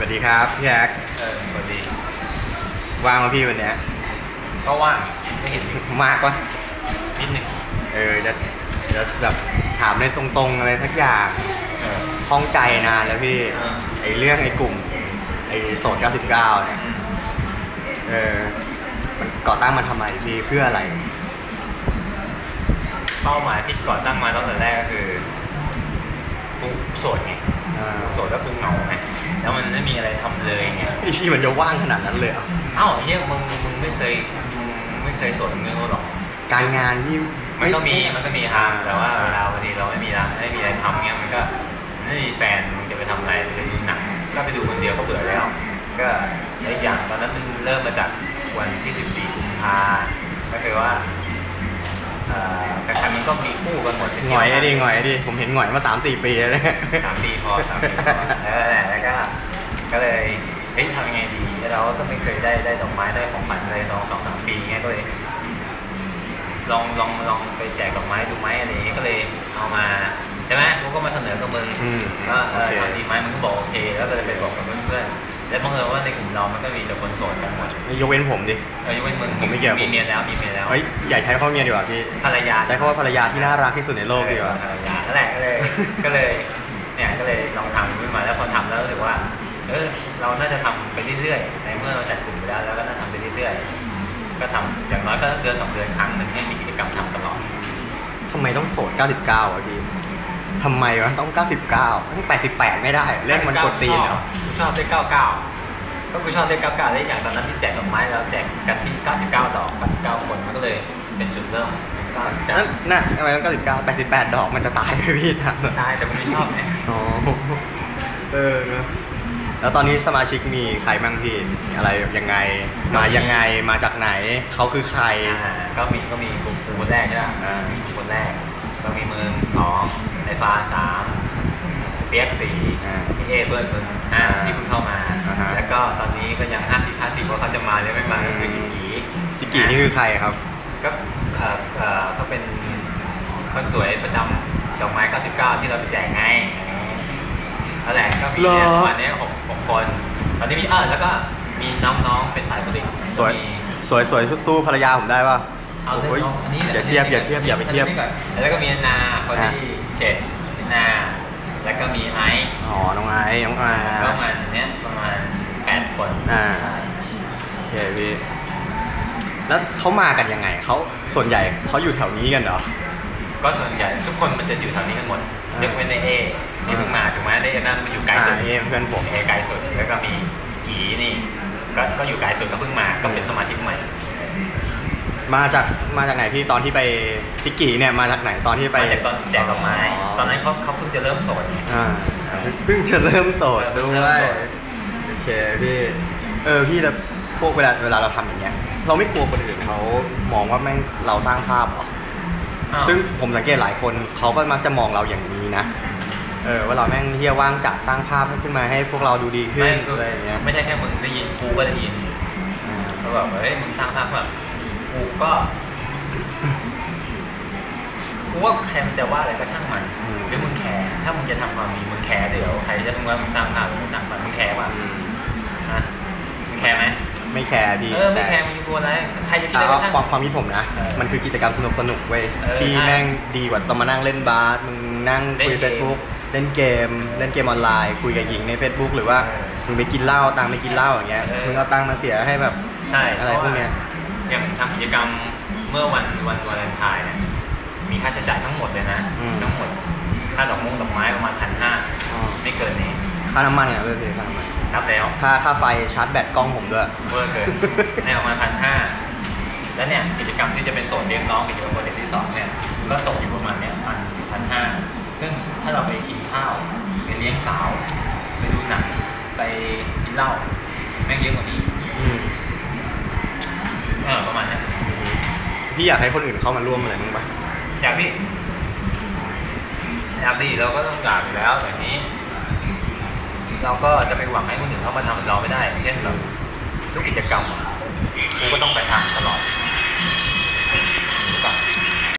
วัสดีครับพี่แอ๊กเออสวัสดีว่างมาพี่วันเนี้ยก็ว่างไม่เห็นมากวะนิดหนึ่งเออจะจะแบบถามในตรงๆอะไรสักอย่างเออคล้องใจนานแล้วพี่เออ ไอเรื่องไอกลุ่มไอโสด99เนี่ยอืมเออมันก่อตั้งมาทำไมพี่เพื่ออะไร เป้าหมายที่ก่อตั้งมาตั้งแต่แรกก็คือกูโสดไงเออโสดแล้วกูเหงาไง แล้วมันไม่มีอะไรทำเลยไงพี่มันจะว่างขนาดนั้นเลยเหรอเอ้าเฮียมึงมึงไม่เคยมึงไม่เคยโสดมึงไม่รู้หรอกการงานพี่มันก็มีมันก็มีทางแต่ว่าอ่าเวลาบางทีเราไม่มีร้านไม่มีอะไรทำเงี้ยมันก็ไม่มีแฟนมึงจะไปทำอะไรไปดูหนังก็ไปดูคนเดียวก็เบื่อแล้ว ก็อีกอย่างตอนนั้นมันเริ่มมาจากวันที่ 14กุมภาก็คือว่า เอ่อใครๆมันก็มีคู่กันหมดหงอยไอ้ดิหงอยไอ้ดิผมเห็นหงอยมา3 4ปีแล้วเนี่ยสามปีพอสามปีพอแล้วแหละแล้วก็ก็เลยเฮ้ยทำยังไงดีแล้วเราก็ไม่เคยได้ได้ดอกไม้ได้ของขวัญอะไรสองสองสามปีเงี้ยก็เลยลองลองลองไปแจกดอกไม้ดูไหมอะไรอย่างเงี้ยก็เลยเอามาใช่ไหมกูก็มาเสนอกับมึงอืมก็เออโอเคทำดีไหมมึงก็บอกโอเค แล้วก็เลยไปบอกกับเพื่อนๆ แล้วบังเอิญว่าในกลุ่มเรามันก็มีแต่คนโสดกันหมดยกเว้นผมดิ เออยกเว้นมึงผมไม่เกี่ยว มีเมียแล้วมีเมียแล้วเฮ้ยอย่าใช้คำว่าเมียดีกว่าพี่ภรรยาใช้คำว่าภรรยาที่น่ารักที่สุดในโลกดีกว่าภรรยานั่นแหละก็เลยก็เลยเนี่ยก็เลยลองทำขึ้นมาแล้วพอทำแล้วรู้สึกว่าเออเราน่าจะทำไปเรื่อยๆ ในเมื่อเราจัดกลุ่มไปแล้วแล้วก็น่าทำไปเรื่อยๆ ก็ทำอย่างน้อยก็เดือนสองเดือนครั้งหนึ่งให้มีกิจกรรมทำตลอดทำไมต้องโสด 99อะพี่ ทำไมวะต้อง 99ต้อง88 ไม่ได้เหรอเลขมันกดตีนเหรอชอบเลขเก้าเก้าก็กูชอบเลขเก้าเก้าเลขอย่างตอนนั้นที่แจกดอกไม้แล้วแจกกันที่ 99 ดอก 99 คนมันก็เลยเป็นจุดเริ่ม99นั่นน่ะทำไมต้อง99 88 ดอกมันจะตายไหมพี่นะได้แต่มันไม่ชอบไงอ๋อเออเนอะแล้วตอนนี้สมาชิกมีใครบ้างพี่อะไรยังไง มายังไงมาจากไหนเขาคือใครอ่าก็มีก็มีกลุ่มกลุ่มคนแรกใช่ไหมอ่ากลุ่มคนแรก ก็มีมึงสองไอ้ฟ้าสามเปียกสี่อ่าพี่เอเพื่อนมึงห้าที่เพิ่งเข้ามาอ่าฮะแล้วก็ตอนนี้ก็ยัง50 50ว่าเขาจะมาหรือไม่มาก็คือจิงกีพี่กี่นี่คือใครครับ ก็เอ่อเอ่อก็เป็นคนสวยประจำดอกไม้ 99 ที่เราไปแจกไงนั่นแหละก็มีเนี่ยเหรอวันนี้หกหกคน ตอนนี้มีเออแล้วก็มีน้องๆเป็นฝ่ายผลิตสวยมีสวยสวยสู้ภรรยาผมได้ป่ะ เอาเรื่องโอ้ยน้องอันนี้อย่าเทียบอย่าเทียบอย่าไปเทียบอันนี้ก่อนแล้วก็มีนาคนที่เจ็ดนาแล้วก็มีไอซ์อ๋อ น้องไอ้น้องอาประมาณเนี้ยประมาณแปดคน อ่าโอเคพี่แล้วเขามากันยังไงเขาส่วนใหญ่เขาอยู่แถวนี้กันเหรอ ก็ส่วนใหญ่ทุกคนมันจะอยู่แถวนี้กันหมดอ่ายกเว้นในเอนี่เพิ่งมาถูกไหมในเอนั่นมันอยู่ไกลสุดอ่าเอเพื่อนผมเอไกลสุดแล้วก็มีกีนี่ก็ก็อยู่ไกลสุดก็เพิ่งมาก็เป็นสมาชิกใหม่ มาจากมาจากไหนพี่ตอนที่ไปพิกกี้เนี่ยมาจากไหนตอนที่ไปไปจากตอนแจกดอกไม้ ตอนนั้นเขาเขาเพิ่งจะเริ่มโสดไงอ่าเพิ่งจะเริ่มโสดด้เริ่วมโสยดโอเคพี่เออพี่แล้วพวกเวลาเวลาเราทำอย่างเงี้ย เราไม่กลัวคนอื่นเขามองว่าแม่งเราสร้างภาพเหรออ้าวซึ่งผมสังเกตหลายคนเขาก็มักจะมองเราอย่างนี้นะเออว่าเราแม่งเที่ยว่างจัดสร้างภาพให้ขึ้นมาให้พวกเราดูดีขึ้นไม่อะไรอย่างเงี้ยไม่ใช่แค่มึงได้ยินกูก็ได้ยินอ่าเขาแบบเฮ้ยมึงสร้างภาพแบบ กูก็กูว่าใครมันจะว่าอะไรก็ช่างมันอืมหรือมึงแคร์ถ้ามึงจะทำความดีมึงแคร์เดี๋ยวใครจะทำว่ามึงสร้างภาพหรือมึงสร้างภาพมึงแคร์ป่ะอืมฮะมึงแคร์ไหมไม่แคร์พี่เออไม่แต่แคร์มึงจะกลัวอะไรใครจะคิดเอาอะไรก็ช่างความความคิดผมนะเออมันคือกิจกรรมสนุกสนุกๆเว้ยเออที่ใช่แม่งดีกว่าต้องมานั่งเล่นบาสมึงนั่งคุยเล่นเกมเฟซบุ๊กเล่นเกมเล่นเกมออนไลน์คุยกับหญิงใน Facebook หรือว่าเออมึงไปกินเหล้าตังค์ไปกินเหล้าอย่างเงี้ยเออมึงเอาตังค์มาเสียให้แบบใช่อะไรพวกเนี้ย อย่างทำกิจกรรมเมื่อวันวันวาเลนไทน์เนี่ยมีค่าใช้จ่ายทั้งหมดเลยนะ อืม ทั้งหมดค่าดอกมงดอกไม้ประมาณพันห้าอ๋อไม่เกินนี้ค่าน้ำมันเนี่ยเว้ยพี่ค่าน้ำมันนับแล้ว ค่าค่าไฟชาร์จแบตกล้องผมด้วย เวอร์เกินเนี่ยประมาณพันห้าแล้วเนี่ยกิจกรรมที่จะเป็นโซนเลี้ยงน้องกิจกรรมโปรเจกต์ที่สองเนี่ยก็ตกอยู่ประมาณเนี้ยพันพันห้าซึ่งถ้าเราไปกินข้าวไปเลี้ยงสาว ไปดูหนังไปกินเหล้าแม่งเยอะกว่านี้อืม เออประมาณเนี้ยพี่อยากให้คนอื่นเข้ามาร่วมอะไรมั้างปะอยากพี่อยากดีเราก็ต้องอยากอยู่แล้วแบบนี้ เราก็จะไปหวังให้คนอื่นเข้ามาทำเหมือนเราไม่ได้อย่างเช่นแบบทุกกิจกรรมอะกูก็ต้องไปทำตลอด